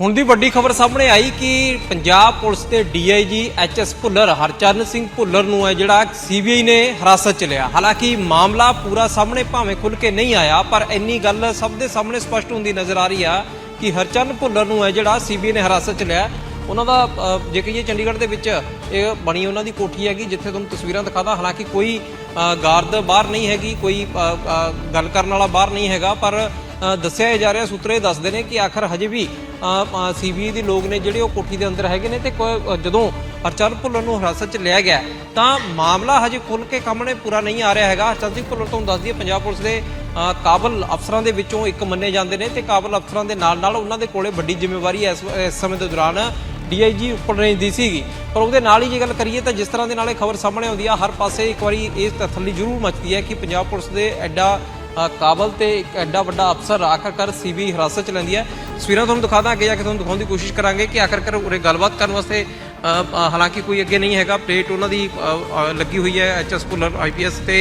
ਹੁਣ ਦੀ ਵੱਡੀ ਖਬਰ ਸਾਹਮਣੇ ਆਈ ਕਿ ਪੰਜਾਬ ਪੁਲਿਸ ਦੇ ਡੀਆਈਜੀ ਐਚਐਸ ਭੁੱਲਰ, ਹਰਚਰਨ ਸਿੰਘ ਭੁੱਲਰ ਨੂੰ ਹੈ ਜਿਹੜਾ ਸੀਬੀਆਈ ਨੇ ਹਿਰਾਸਤ ਚ ਲਿਆ। ਹਾਲਾਂਕਿ ਮਾਮਲਾ ਪੂਰਾ ਸਾਹਮਣੇ ਭਾਵੇਂ ਖੁੱਲ ਕੇ ਨਹੀਂ ਆਇਆ, ਪਰ ਇੰਨੀ ਗੱਲ ਸਭ ਦੇ ਸਾਹਮਣੇ ਸਪਸ਼ਟ ਹੁੰਦੀ ਨਜ਼ਰ ਆ ਰਹੀ ਆ ਕਿ ਹਰਚਰਨ ਭੁੱਲਰ ਨੂੰ ਹੈ ਜਿਹੜਾ ਸੀਬੀਆਈ ਨੇ ਹਿਰਾਸਤ ਚ ਲਿਆ। ਉਹਨਾਂ ਦਾ ਜੇ ਕਹੀਏ ਚੰਡੀਗੜ੍ਹ ਦੇ ਵਿੱਚ ਇਹ ਬਣੀ ਉਹਨਾਂ ਦੀ ਕੋਠੀ ਹੈਗੀ, ਜਿੱਥੇ ਤੁਹਾਨੂੰ ਤਸਵੀਰਾਂ ਦਿਖਾਦਾ। ਹਾਲਾਂਕਿ ਕੋਈ ਗਾਰਦ ਬਾਹਰ ਨਹੀਂ ਹੈਗੀ, ਕੋਈ ਗੱਲ ਕਰਨ ਵਾਲਾ ਬਾਹਰ ਨਹੀਂ ਹੈਗਾ, ਪਰ ਦੱਸਿਆ ਜਾ ਰਿਹਾ, ਸੂਤਰ ਇਹ ਦੱਸਦੇ ਨੇ ਕਿ ਆਖਰ ਹਜੇ ਵੀ ਸੀਬੀਆਈ ਦੇ ਲੋਕ ਨੇ ਜਿਹੜੇ ਉਹ ਕੋਠੀ ਦੇ ਅੰਦਰ ਹੈਗੇ ਨੇ ਤੇ ਕੋਈ- ਜਦੋਂ ਹਰਚੰਦ ਭੁੱਲਰ ਨੂੰ ਹਿਰਾਸਤ 'ਚ ਲਿਆ ਗਿਆ, ਤਾਂ ਮਾਮਲਾ ਹਜੇ ਖੁੱਲ ਕੇ ਸਾਹਮਣੇ ਪੂਰਾ ਨਹੀਂ ਆ ਰਿਹਾ ਹੈਗਾ। ਹਰਚਰਨ ਸਿੰਘ ਭੁੱਲਰ ਤੁਹਾਨੂੰ ਦੱਸਦੀ ਦਈਏ, ਪੰਜਾਬ ਪੁਲਿਸ ਦੇ ਕਾਬਲ ਅਫਸਰਾਂ ਦੇ ਵਿੱਚੋਂ ਇੱਕ ਮੰਨੇ ਜਾਂਦੇ ਨੇ ਤੇ ਕਾਬਲ ਅਫਸਰਾਂ ਦੇ ਨਾਲ ਨਾਲ ਉਹਨਾਂ ਦੇ ਕੋਲੇ ਵੱਡੀ ਜ਼ਿੰਮੇਵਾਰੀ ਇਸ ਸਮੇਂ ਦੇ ਦੌਰਾਨ ਡੀਆਈਜੀ ਉੱਪਰ ਰੇਂਜ ਦੀ ਸੀਗੀ। ਪਰ ਉਹਦੇ ਨਾਲ ਹੀ ਜੇ ਗੱਲ ਕਰੀਏ ਤਾਂ ਜਿਸ ਤਰ੍ਹਾਂ ਦੇ ਨਾਲ ਇਹ ਖਬਰ ਸਾਹਮਣੇ ਆਉਂਦੀ ਆ, ਹਰ ਪਾਸੇ ਇੱਕ ਵਾਰੀ ਇਸ ਤਸੱਲੀ ਜ਼ਰੂਰ ਮਚਦੀ ਹੈ ਕਿ ਪੰਜਾਬ ਪੁਲਿਸ ਦੇ ਐਡਾ ਕਾਬਲ ਤੇ ਇੱਕ ਐਡਾ ਵੱਡਾ ਅਫਸਰ ਆਖਰਕਾਰ ਸੀਬੀ ਹਿਰਾਸਤ ਚ ਲੈਂਦੀ ਹੈ ਤਸਵੀਰਾਂ ਤੁਹਾਨੂੰ ਦਿਖਾ ਦਾਂ ਅੱਗੇ ਜਾ ਕੇ ਤੁਹਾਨੂੰ ਦਿਖਾਉਣ ਦੀ ਕੋਸ਼ਿਸ਼ ਕਰਾਂਗੇ ਕਿ ਆਖਰਕਾਰ ਉਰੇ ਗੱਲਬਾਤ ਕਰਨ ਵਾਸਤੇ ਅ, ਅ, ਹਾਲਾਂਕਿ ਕੋਈ ਅੱਗੇ ਨਹੀਂ ਹੈਗਾ ਪਲੇਟ ਉਹਨਾਂ ਦੀ ਅ, ਅ, ਲੱਗੀ ਹੋਈ ਹੈ ਐਚਐਸ ਪੁੱਲਰ ਆਈਪੀਐਸ ਤੇ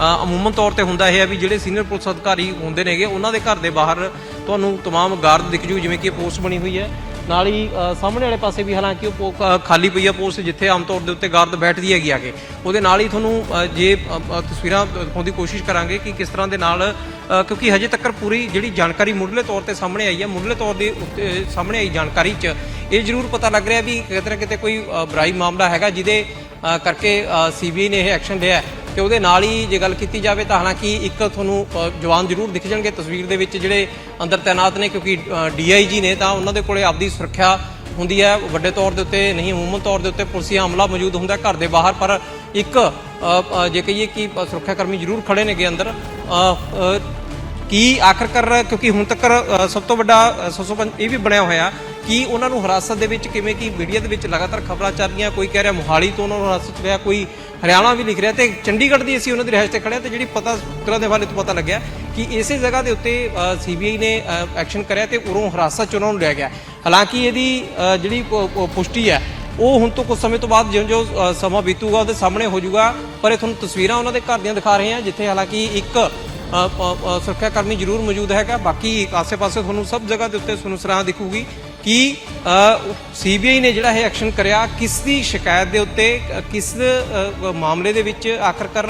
ਅ, ਅਮੂਮਨ ਤੌਰ ਤੇ ਹੁੰਦਾ ਇਹ ਹੈ ਵੀ ਜਿਹੜੇ ਸੀਨੀਅਰ ਪੁਲਿਸ ਅਧਿਕਾਰੀ ਹੁੰਦੇ ਨੇਗੇ ਉਹਨਾਂ ਦੇ ਘਰ ਦੇ ਬਾਹਰ ਤੁਹਾਨੂੰ तमाम ਗਾਰਡ ਦਿਖ ਜੂ ਜਿਵੇਂ ਕਿ ਪੋਸਟ ਬਣੀ ਹੋਈ ਹੈ ਨਾਲ ਹੀ ਸਾਹਮਣੇ ਵਾਲੇ ਪਾਸੇ ਵੀ ਹਾਲਾਂਕਿ ਉਹ ਪੋ- ਖਾਲੀ ਪਈ ਆ ਪੋਸਟ ਜਿੱਥੇ ਆਮ ਤੌਰ ਦੇ ਉੱਤੇ ਗਾਰਦ ਬੈਠਦੀ ਹੈਗੀ ਆ ਕੇ ਉਹਦੇ ਨਾਲ ਹੀ ਤੁਹਾਨੂੰ ਜੇ ਤਸਵੀਰਾਂ ਦਿਖਾਉਣ ਦੀ ਕੋਸ਼ਿਸ਼ ਕਰਾਂਗੇ ਕਿ ਕਿਸ ਤਰ੍ਹਾਂ ਦੇ ਨਾਲ ਕਿਉਂਕਿ ਹਜੇ ਤੱਕ ਪੂਰੀ ਜਿਹੜੀ ਜਾਣਕਾਰੀ ਮੁੱਢਲੇ ਤੌਰ ਤੇ ਸਾਹਮਣੇ ਆਈ ਹੈ ਮੁੱਢਲੇ ਤੌਰ ਦੇ ਉੱਤੇ ਸਾਹਮਣੇ ਆਈ ਜਾਣਕਾਰੀ 'ਚ ਇਹ ਜ਼ਰੂਰ ਪਤਾ ਲੱਗ ਰਿਹਾ ਵੀ ਕਿਤੇ ਨਾ ਕਿਤੇ ਕੋਈ ਅ, ਬੁਰਾਈ ਮਾਮਲਾ ਹੈਗਾ ਜਿਹਦੇ ਅ, ਕਰਕੇ ਸੀਬੀਆਈ ਨੇ ਇਹ ਐਕਸ਼ਨ ਲਿਆ ਤੇ ਉਹਦੇ ਨਾਲ ਹੀ ਜੇ ਗੱਲ ਕੀਤੀ ਜਾਵੇ ਤਾਂ ਹਾਲਾਂਕਿ ਇੱਕ ਤੁਹਾਨੂੰ ਜਵਾਨ ਜ਼ਰੂਰ ਦਿਖ ਜਾਣਗੇ ਤਸਵੀਰ ਦੇ ਵਿੱਚ ਜਿਹੜੇ ਅੰਦਰ ਤਾਇਨਾਤ ਨੇ ਕਿਉਂਕਿ ਡੀਆਈਜੀ ਨੇ ਤਾਂ ਉਹਨਾਂ ਦੇ ਕੋਲੇ ਆਪਦੀ ਸੁਰੱਖਿਆ ਹੁੰਦੀ ਹੈ। ਵੱਡੇ ਤੌਰ ਦੇ ਉੱਤੇ ਨਹੀਂ ਅਮੂਮਨ ਤੌਰ ਦੇ ਉੱਤੇ ਪੁਲਿਸੀ ਹਮਲਾ ਮੌਜੂਦ ਹੁੰਦਾ ਘਰ ਦੇ ਬਾਹਰ ਪਰ ਇੱਕ ਜੇ ਕਹੀਏ ਕਿ ਸੁਰੱਖਿਆ ਕਰਮੀ ਜ਼ਰੂਰ ਖੜੇ ਨੇਗੇ ਅੰਦਰ ਅ, ਅ, ਕੀ ਆਖਰਕਾਰ ਕਿਉਂਕਿ ਹੁਣ ਤੱਕ ਸਭ ਤੋਂ ਵੱਡਾ ਅ, ਸਭ ਤੋਂ ਵੱਧ ਇਹ ਵੀ ਬਣਿਆ ਹੋਇਆ ਕਿ ਉਹਨਾਂ ਨੂੰ ਹਿਰਾਸਤ ਦੇ ਵਿੱਚ ਕਿਵੇਂ ਕਿ ਮੀਡੀਆ ਦੇ ਵਿੱਚ ਲਗਾਤਾਰ ਖਬਰਾਂ ਚੱਲ ਰਹੀਆਂ? ਕੋਈ ਕਹਿ ਰਿਹਾ ਮੋਹਾਲੀ ਤੋਂ ਉਹਨਾਂ ਨੂੰ ਹਿਰਾਸਤ 'ਚ ਲਿਆ ਕੋਈ ਹਰਿਆਣਾ ਵੀ ਲਿਖ ਰਿਹਾ ਤੇ ਚੰਡੀਗੜ੍ਹ ਦੀ ਅਸੀਂ ਉਹਨਾਂ ਦੀ ਰਿਹਾਇਸ਼ ਤੇ ਖੜੇ ਹਾਂ ਤੇ ਜਿਹੜੀ ਪਤਾ ਸੂਤਰਾਂ ਦੇ ਹਵਾਲੇ ਤੋਂ ਪਤਾ ਲੱਗਿਆ ਕਿ ਇਸੇ ਜਗ੍ਹਾ ਦੇ ਉੱਤੇ ਸੀਬੀਆਈ ਨੇ ਐਕਸ਼ਨ ਕਰਿਆ ਤੇ ਉਰੋਂ ਹਿਰਾਸਤ 'ਚ ਉਹਨਾਂ ਨੂੰ ਲਿਆ ਗਿਆ। ਹਾਲਾਂਕਿ ਇਹਦੀ ਜਿਹੜੀ ਪੁਸ਼ਟੀ ਹੈ, ਉਹ ਹੁਣ ਤੋਂ ਕੁਝ ਸਮੇਂ ਤੋਂ ਬਾਅਦ ਜਿਉਂ-ਜਿਉਂ ਸਮਾਂ ਬੀਤੂਗਾ, ਉਹਦੇ ਸਾਹਮਣੇ ਹੋ ਜਾਊਗਾ, ਪਰ ਇਹ ਤੁਹਾਨੂੰ ਤਸਵੀਰਾਂ ਉਹਨਾਂ ਦੇ ਘਰ ਦੀਆਂ ਦਿਖਾ ਰਹੇ ਹਾਂ, ਜਿੱਥੇ ਹਾਲਾਂਕਿ ਇੱਕ ਸੁਰੱਖਿਆ ਕਰਮੀ ਜ਼ਰੂਰ ਮੌਜੂਦ ਹੈਗਾ। ਬਾਕੀ ਆਸੇ-ਪਾਸੇ ਤੁਹਾਨੂੰ ਸਭ ਜਗ੍ਹਾ ਦੇ ਉੱਤੇ ਤੁਹਾਨੂੰ ਦਿਖੂਗੀ। ਕਿ ਸੀਬੀਆਈ ਨੇ ਜਿਹੜਾ ਇਹ ਐਕਸ਼ਨ ਕਰਿਆ ਕਿਸ ਦੀ ਸ਼ਿਕਾਇਤ ਦੇ ਉੱਤੇ ਕਿਸ ਮਾਮਲੇ ਦੇ ਵਿੱਚ ਆਖਰਕਾਰ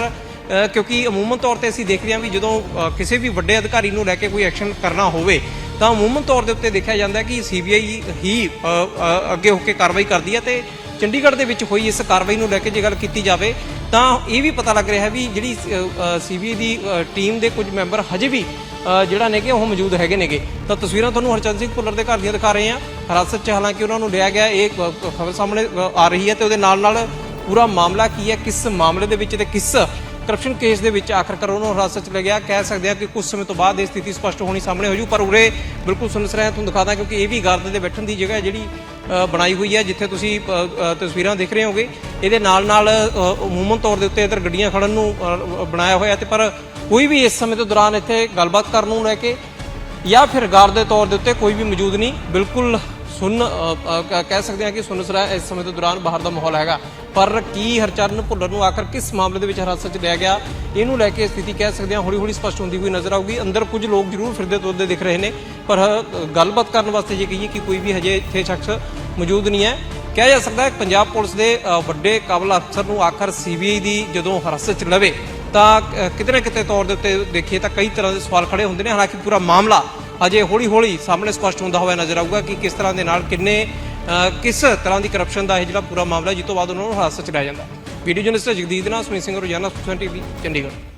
ਕਿਉਂਕਿ ਅਮੂਮਨ ਤੌਰ ਤੇ ਅਸੀਂ ਦੇਖਦੇ ਹਾਂ ਵੀ ਜਦੋਂ ਕਿਸੇ ਵੀ ਵੱਡੇ ਅਧਿਕਾਰੀ ਨੂੰ ਲੈ ਕੇ ਕੋਈ ਐਕਸ਼ਨ ਕਰਨਾ ਹੋਵੇ ਤਾਂ ਅਮੂਮਨ ਤੌਰ ਦੇ ਉੱਤੇ ਦੇਖਿਆ ਜਾਂਦਾ ਕਿ ਸੀਬੀਆਈ ਹੀ ਅ, ਅ, ਅੱਗੇ ਹੋ ਕੇ ਕਾਰਵਾਈ ਕਰਦੀ ਹੈ ਤੇ ਚੰਡੀਗੜ੍ਹ ਦੇ ਵਿੱਚ ਹੋਈ ਇਸ ਕਾਰਵਾਈ ਨੂੰ ਲੈ ਕੇ ਜੇ ਗੱਲ ਕੀਤੀ ਜਾਵੇ ਤਾਂ ਇਹ ਵੀ ਪਤਾ ਲੱਗ ਰਿਹਾ ਹੈ ਵੀ ਜਿਹੜੀ ਸੀਬੀਆਈ ਦੀ ਟੀਮ ਦੇ ਕੁਝ ਮੈਂਬਰ ਹਜੇ ਵੀ ਜਿਹੜਾ ਨੇਗੇ ਉਹ ਮੌਜੂਦ ਹੈਗੇ ਨੇਗੇ ਤਾਂ ਤਸਵੀਰਾਂ ਤੁਹਾਨੂੰ ਹਰਚੰਦ ਸਿੰਘ ਭੁੱਲਰ ਦੇ ਘਰ ਦੀਆਂ ਦਿਖਾ ਰਹੇ ਹਾਂ ਹਿਰਾਸਤ 'ਚ ਹਾਲਾਂਕਿ ਉਹਨਾਂ ਨੂੰ ਲਿਆ ਗਿਆ ਇਹ ਖਬਰ ਸਾਹਮਣੇ ਆ ਰਹੀ ਹੈ ਤੇ ਉਹਦੇ ਨਾਲ ਨਾਲ ਪੂਰਾ ਮਾਮਲਾ ਕੀ ਹੈ ਕਿਸ ਮਾਮਲੇ ਦੇ ਵਿੱਚ ਤੇ ਕਿਸ ਕਰਪਸ਼ਨ ਕੇਸ ਦੇ ਵਿੱਚ ਆਖਰਕਾਰ ਉਹਨੂੰ ਹਿਰਾਸਤ 'ਚ ਲੈ ਗਿਆ ਕਹਿ ਸਕਦੇ ਆ ਕਿ ਕੁਝ ਸਮੇਂ ਤੋਂ ਬਾਅਦ ਇਹ ਸਥਿਤੀ ਸਪਸ਼ਟ ਹੋਣੀ ਸਾਹਮਣੇ ਹੋ ਜੂ ਪਰ ਉਰੇ ਬਿਲਕੁਲ ਸੁਣ ਰਿਹਾ ਤੁਹਾਨੂੰ ਦਿਖਾਦਾ ਕਿਉਂਕਿ ਇਹ ਵੀ ਗਾਰਡ ਦੇ ਬੈਠਣ ਦੀ ਜਗ੍ਹਾ ਜਿਹੜੀ ਬਣਾਈ ਹੋਈ ਹੈ ਜਿੱਥੇ ਤੁਸੀਂ ਤਸਵੀਰਾਂ ਦੇਖ ਰਹੇ ਹੋਗੇ ਇਹਦੇ ਨਾਲ ਨਾਲ ਅ, ਅਮੂਮਨ ਤੌਰ ਦੇ ਉੱਤੇ ਇਧਰ ਗੱਡੀਆਂ ਖੜਨ ਨੂੰ ਬਣਾਇਆ ਹੋਇਆ ਤੇ ਪਰ ਕੋਈ ਵੀ ਇਸ ਸਮੇਂ ਦੇ ਦੌਰਾਨ ਇੱਥੇ ਗੱਲਬਾਤ ਕਰਨ ਨੂੰ ਲੈ ਕੇ ਜਾਂ ਫਿਰ ਗਾਰ ਦੇ ਤੌਰ ਦੇ ਉੱਤੇ ਕੋਈ ਵੀ ਮੌਜੂਦ ਨਹੀਂ, ਬਿਲਕੁਲ ਸੁਣ ਕਹਿ ਸਕਦੇ ਹਾਂ ਕਿ ਸੁਨਸਰਾ ਇਸ ਸਮੇਂ ਦੇ ਦੌਰਾਨ ਬਾਹਰ ਦਾ ਮਾਹੌਲ ਹੈਗਾ। ਪਰ ਕੀ ਹਰਚਰਨ ਭੁੱਲਰ ਨੂੰ ਆਖਰ ਕਿਸ ਮਾਮਲੇ ਦੇ ਵਿੱਚ ਹਿਰਾਸਤ 'ਚ ਲਿਆ ਗਿਆ, ਇਹਨੂੰ ਲੈ ਕੇ ਸਥਿਤੀ ਕਹਿ ਸਕਦੇ ਹਾਂ ਹੌਲੀ ਹੌਲੀ ਸਪਸ਼ਟ ਹੁੰਦੀ ਹੋਈ ਨਜ਼ਰ ਆਊਗੀ। ਅੰਦਰ ਕੁਝ ਲੋਕ ਜ਼ਰੂਰ ਫਿਰਦੇ ਤੁਰਦੇ ਦਿਖ ਰਹੇ ਨੇ, ਪਰ ਗੱਲਬਾਤ ਕਰਨ ਵਾਸਤੇ ਜੇ ਕਹੀਏ ਕਿ ਕੋਈ ਵੀ ਹਜੇ ਇੱਥੇ ਸ਼ਖਸ ਮੌਜੂਦ ਨਹੀਂ ਹੈ। ਕਿਹਾ ਜਾ ਸਕਦਾ ਹੈ ਪੰਜਾਬ ਪੁਲਿਸ ਦੇ ਵੱਡੇ ਕਾਬਲ ਅਫਸਰ ਨੂੰ ਆਖਰ ਸੀਬੀਆਈ ਦੀ ਜਦੋਂ ਹਿਰਾਸਤ 'ਚ ਲਵੇ ਤਾਂ ਅ, ਕਿਤੇ ਨਾ ਕਿਤੇ ਤੌਰ ਦੇ ਉੱਤੇ ਦੇਖੀਏ ਤਾਂ ਕਈ ਤਰ੍ਹਾਂ ਦੇ ਸਵਾਲ ਖੜੇ ਹੁੰਦੇ ਨੇ। ਹਾਲਾਂਕਿ ਪੂਰਾ ਮਾਮਲਾ ਅਜੇ ਹੌਲੀ ਹੌਲੀ ਸਾਹਮਣੇ ਸਪਸ਼ਟ ਹੁੰਦਾ ਹੋਇਆ ਨਜ਼ਰ ਆਊਗਾ ਕਿ ਕਿਸ ਤਰ੍ਹਾਂ ਦੇ ਨਾਲ ਕਿੰਨੇ ਅ, ਕਿਸ ਤਰ੍ਹਾਂ ਦੀ ਕਰਪਸ਼ਨ ਦਾ ਇਹ ਜਿਹੜਾ ਪੂਰਾ ਮਾਮਲਾ ਜਿਸ ਤੋਂ ਬਾਅਦ ਉਹਨਾਂ ਨੂੰ ਹਿਰਾਸਤ 'ਚ ਲਿਆ ਜਾਂਦਾ। ਵੀਡੀਓ ਜਰਨਲਿਸਟ ਜਗਦੀਦ ਨਾਲ ਸੁਮੀਤ ਸਿੰਘ ਰੋਜ਼ਾਨਾ ਸੁਖਨ ਟੀਵੀ ਚੰਡੀਗੜ੍ਹ।